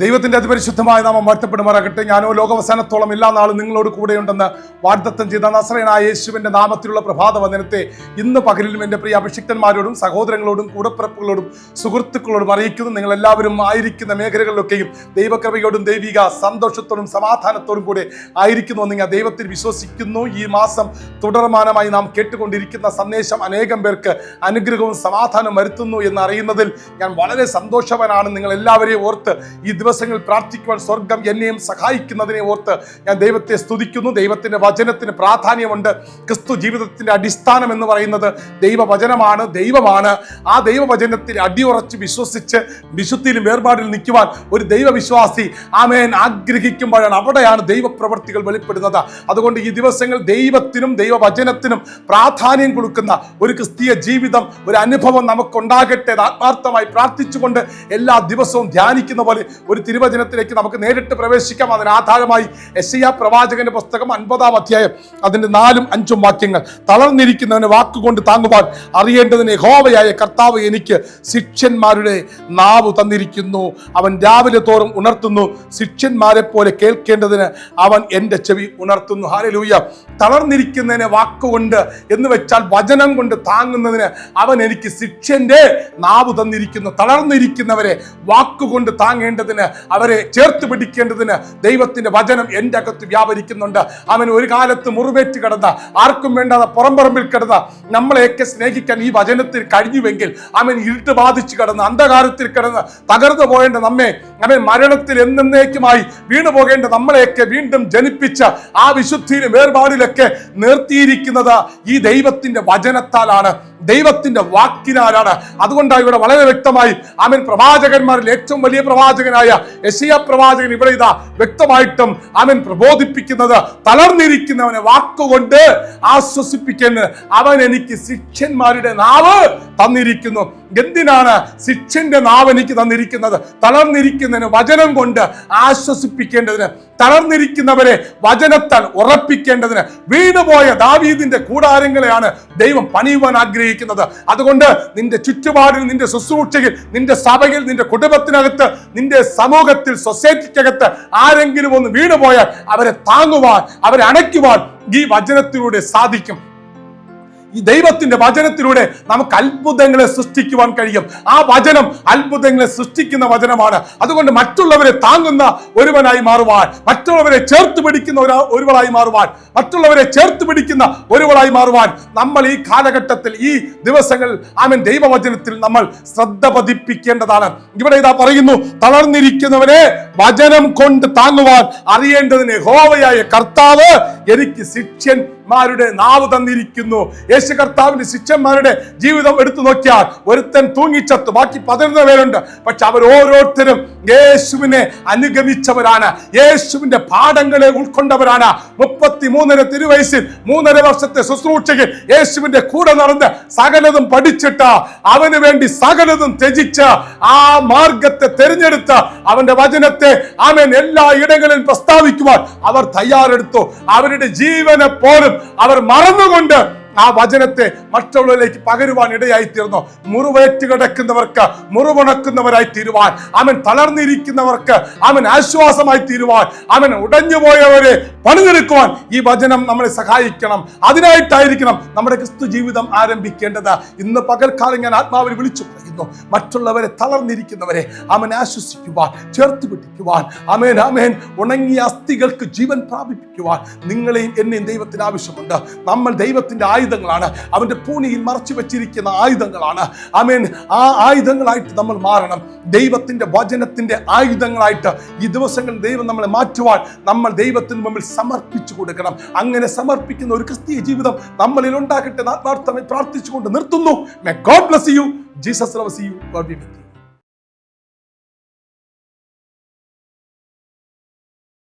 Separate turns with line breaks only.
ദൈവത്തിന്റെ അതിപരിശുദ്ധമായ നാമം വാഴ്ത്തപ്പെടുമാറാകട്ടെ. ഞാനോ ലോകവസാനത്തോളം എല്ലാ നാളും നിങ്ങളോട് കൂടെയുണ്ടെന്ന് വാഗ്ദത്തം ചെയ്ത നസ്രയനായ യേശുവിന്റെ നാമത്തിലുള്ള പ്രഭാത വന്ദനത്തെ ഇന്ന് പകലിലും എന്റെ പ്രിയ അഭിഷിക്തന്മാരോടും സഹോദരങ്ങളോടും കൂടപ്പിറപ്പുകളോടും സുഹൃത്തുക്കളോടും അറിയിക്കുന്നു. നിങ്ങൾ എല്ലാവരും ആയിരിക്കുന്ന മേഖലകളിലൊക്കെയും ദൈവകൃപയോടും ദൈവിക സന്തോഷത്തോടും സമാധാനത്തോടും കൂടെ ആയിരിക്കുന്നുവെന്ന് ഞാൻ ദൈവത്തിൽ വിശ്വസിക്കുന്നു. ഈ മാസം തുടർമാനമായി നാം കേട്ടുകൊണ്ടിരിക്കുന്ന സന്ദേശം അനേകം പേർക്ക് അനുഗ്രഹവും സമാധാനവും വരുത്തുന്നു എന്ന് അറിയുന്നതിൽ ഞാൻ വളരെ സന്തോഷവാനാണ്. നിങ്ങൾ എല്ലാവരെയും ഓർത്ത് ഈ ദിവസങ്ങളിൽ പ്രാർത്ഥിക്കുവാൻ സ്വർഗം എന്നെയും സഹായിക്കുന്നതിനെ ഓർത്ത് ഞാൻ ദൈവത്തെ സ്തുതിക്കുന്നു. ദൈവത്തിന്റെ വചനത്തിന് പ്രാധാന്യമുണ്ട്. ക്രിസ്തു ജീവിതത്തിന്റെ അടിസ്ഥാനം എന്ന് പറയുന്നത് ദൈവവചനമാണ് ദൈവമാണ്. ആ ദൈവവചനത്തിൽ അടിയുറച്ച് വിശ്വസിച്ച് വിശുദ്ധിയിലും വേർപാടിൽ നിൽക്കുവാൻ ഒരു ദൈവവിശ്വാസി ആമേൻ ആഗ്രഹിക്കുമ്പോഴാണ് അവിടെയാണ് ദൈവപ്രവർത്തികൾ വെളിപ്പെടുന്നത്. അതുകൊണ്ട് ഈ ദിവസങ്ങൾ ദൈവത്തിനും ദൈവവചനത്തിനും പ്രാധാന്യം കൊടുക്കുന്ന ഒരു ക്രിസ്തീയ ജീവിതം ഒരു അനുഭവം നമുക്കുണ്ടാകട്ടെ ആത്മാർത്ഥമായി പ്രാർത്ഥിച്ചുകൊണ്ട് എല്ലാ ദിവസവും ധ്യാനിക്കുന്ന പോലെ ഒരു തിരുവചനത്തിലേക്ക് നമുക്ക് നേരിട്ട് പ്രവേശിക്കാം. അതിന് ആധാരമായി ആ പ്രവാചകന്റെ പുസ്തകം അൻപതാം അധ്യായം അതിന്റെ നാലും അഞ്ചും വാക്യങ്ങൾ. തളർന്നിരിക്കുന്നവന് വാക്കുകൊണ്ട് താങ്ങുവാൻ അറിയേണ്ടതിന് ഹോവയായ കർത്താവ് എനിക്ക് ശിഷ്യന്മാരുടെ നാവ് തന്നിരിക്കുന്നു. അവൻ രാവിലെ തോറും ഉണർത്തുന്നു. ശിഷ്യന്മാരെ പോലെ കേൾക്കേണ്ടതിന് അവൻ എന്റെ ചെവി ഉണർത്തുന്നു. ഹാലലൂയ തളർന്നിരിക്കുന്നതിനെ വാക്കുകൊണ്ട് എന്ന് വെച്ചാൽ വചനം കൊണ്ട് താങ്ങുന്നതിന് അവൻ എനിക്ക് ശിക്ഷന്റെ നാവ് തന്നിരിക്കുന്നു. തളർന്നിരിക്കുന്നവരെ വാക്കുകൊണ്ട് താങ്ങേണ്ടതിന് അവരെ ചേർത്ത് പിടിക്കേണ്ടതിന് ദൈവത്തിന്റെ വചനം എന്റെ അകത്ത് വ്യാപരിക്കുന്നുണ്ട്. അവൻ ഒരു കാലത്ത് മുറിവേറ്റ് കിടന്ന ആർക്കും വേണ്ടാതെ പുറംപറമ്പിൽ കിടന്ന നമ്മളെയൊക്കെ സ്നേഹിക്കാൻ ഈ വചനത്തിൽ കഴിഞ്ഞുവെങ്കിൽ അവൻ ഇരുട്ട് ബാധിച്ചു കിടന്ന് അന്ധകാരത്തിൽ കിടന്ന് തകർന്നു പോകേണ്ട നമ്മെ അവൻ മരണത്തിൽ എന്നേക്കുമായി വീണു പോകേണ്ട നമ്മളെയൊക്കെ വീണ്ടും ജനിപ്പിച്ച ആ വിശുദ്ധിയിലും വേർപാടിലൊക്കെ നിർത്തിയിരിക്കുന്നത് ഈ ദൈവത്തിന്റെ വചനത്താലാണ് ദൈവത്തിന്റെ വാക്കിനാലാണ്. അതുകൊണ്ടാണ് ഇവിടെ വളരെ വ്യക്തമായി ആമൻ പ്രവാചകന്മാരിൽ ഏറ്റവും വലിയ പ്രവാചകനായ യശിയ പ്രവാചകൻ ഇവിടെ ഇതാ വ്യക്തമായിട്ടും അവൻ പ്രബോധിപ്പിക്കുന്നത് തളർന്നിരിക്കുന്നവനെ വാക്കുകൊണ്ട് ആശ്വസിപ്പിക്കുന്നത് അവൻ എനിക്ക് ശിക്ഷന്മാരുടെ നാവ് തന്നിരിക്കുന്നു. എന്തിനാണ് ശിക്ഷന്റെ നാവ് എനിക്ക് തന്നിരിക്കുന്നത്? തളർന്നിരിക്കുന്നതിന് വചനം കൊണ്ട് ആശ്വസിപ്പിക്കേണ്ടതിന് തളർന്നിരിക്കുന്നവരെ വചനത്താൽ ഉറപ്പിക്കേണ്ടതിന്. വീണുപോയ ദാവീദിന്റെ കൂടാരങ്ങളെയാണ് ദൈവം പണിയുവാൻ ആഗ്രഹിക്കുന്നത്. അതുകൊണ്ട് നിന്റെ ചുറ്റുപാടിൽ നിന്റെ ശുശ്രൂഷയിൽ നിന്റെ സഭയിൽ നിന്റെ കുടുംബത്തിനകത്ത് നിന്റെ സമൂഹത്തിൽ സൊസൈറ്റിക്കകത്ത് ആരെങ്കിലും ഒന്ന് വീണുപോയാൽ അവരെ താങ്ങുവാൻ അവരെ അണയ്ക്കുവാൻ ഈ വചനത്തിലൂടെ സാധിക്കും. ഈ ദൈവത്തിന്റെ വചനത്തിലൂടെ നമുക്ക് അത്ഭുതങ്ങളെ സൃഷ്ടിക്കുവാൻ കഴിയും. ആ വചനം അത്ഭുതങ്ങളെ സൃഷ്ടിക്കുന്ന വചനമാണ്. അതുകൊണ്ട് മറ്റുള്ളവരെ താങ്ങുന്ന ഒരുവനായി മാറുവാൻ മറ്റുള്ളവരെ ചേർത്ത് പിടിക്കുന്ന ഒരാ ഒരുവളായി മാറുവാൻ മറ്റുള്ളവരെ ചേർത്ത് പിടിക്കുന്ന ഒരുവളായി മാറുവാൻ നമ്മൾ ഈ കാലഘട്ടത്തിൽ ഈ ദിവസങ്ങൾ ആമൻ ദൈവവചനത്തിൽ നമ്മൾ ശ്രദ്ധ പതിപ്പിക്കേണ്ടതാണ്. ഇവിടെ ഇതാ പറയുന്നു തളർന്നിരിക്കുന്നവരെ വചനം കൊണ്ട് താങ്ങുവാൻ അറിയേണ്ടതിന് ഹോവയായ കർത്താവ് എനിക്ക് ശിഷ്യന്മാരുടെ നാവ് തന്നിരിക്കുന്നു. യേശു കർത്താവിന്റെ ശിഷ്യന്മാരുടെ ജീവിതം എടുത്തു നോക്കിയാൽ ഒരുത്തൻ തൂങ്ങിച്ചത്തു ബാക്കി പതിനൊന്ന് പേരുണ്ട്. പക്ഷെ അവർ ഓരോരുത്തരും യേശുവിനെ അനുഗമിച്ചവരാണ്. യേശുവിന്റെ പാഠങ്ങളെ ഉൾക്കൊണ്ടവരാണ്. മുപ്പത്തി മൂന്നര തിരുവയസ്സിൽ മൂന്നര വർഷത്തെ ശുശ്രൂഷയ്ക്ക് യേശുവിന്റെ കൂടെ നടന്ന് സകലതും പഠിച്ചിട്ട് അവന് വേണ്ടി സകലതും ത്യജിച്ച് ആ മാർഗത്തെ തിരഞ്ഞെടുത്ത് അവന്റെ വചനത്തെ അവൻ എല്ലാ ഇടങ്ങളിലും പ്രസ്താവിക്കുവാൻ അവർ തയ്യാറെടുത്തു. അവരുടെ ജീവനെ പോലും അവർ മറന്നുകൊണ്ട് ആ വചനത്തെ മറ്റുള്ളവരിലേക്ക് പകരുവാൻ ഇടയായി തീർന്നു മുറിവേറ്റ് കിടക്കുന്നവർക്ക് മുറിവുണക്കുന്നവരായി തീരുവാൻ അവൻ തളർന്നിരിക്കുന്നവർക്ക് അവൻ ആശ്വാസമായി തീരുവാൻ അവൻ ഉടഞ്ഞുപോയവരെ പണിതെടുക്കുവാൻ ഈ വചനം നമ്മളെ സഹായിക്കണം. അതിനായിട്ടായിരിക്കണം നമ്മുടെ ക്രിസ്തു ജീവിതം ആരംഭിക്കേണ്ടത്. ഇന്ന് പകൽക്കാലം ഞാൻ ആത്മാവിൽ വിളിച്ചു പറയുന്നു മറ്റുള്ളവരെ തളർന്നിരിക്കുന്നവരെ അവൻ ആശ്വസിക്കുവാൻ ചേർത്ത് പിടിക്കുവാൻ അമേൻ അമേൻ ഉണങ്ങിയ അസ്ഥികൾക്ക് ജീവൻ പ്രാപിപ്പിക്കുവാൻ നിങ്ങളെയും എന്നെയും ദൈവത്തിന് ആവശ്യമുണ്ട്. നമ്മൾ ദൈവത്തിന്റെ ആയുധങ്ങളാണ്. അവന്റെ പൂണിയിൽ മറച്ചു വെച്ചിരിക്കുന്ന ആയുധങ്ങളാണ്. അമേൻ ആ ആയുധങ്ങളായിട്ട് നമ്മൾ മാറണം. ദൈവത്തിന്റെ വചനത്തിന്റെ ആയുധങ്ങളായിട്ട് ഈ ദിവസങ്ങളിൽ ദൈവം നമ്മളെ മാറ്റുവാൻ നമ്മൾ ദൈവത്തിന് മുമ്പിൽ സമർപ്പിച്ചു കൊടുക്കണം. അങ്ങനെ സമർപ്പിക്കുന്ന ഒരു ക്രിസ്തീയ ജീവിതം നമ്മളിൽ ഉണ്ടാകട്ടെ ആത്മാർത്ഥമായി പ്രാർത്ഥിച്ചുകൊണ്ട് നിർത്തുന്നു. May God bless you Jesus loves you God be with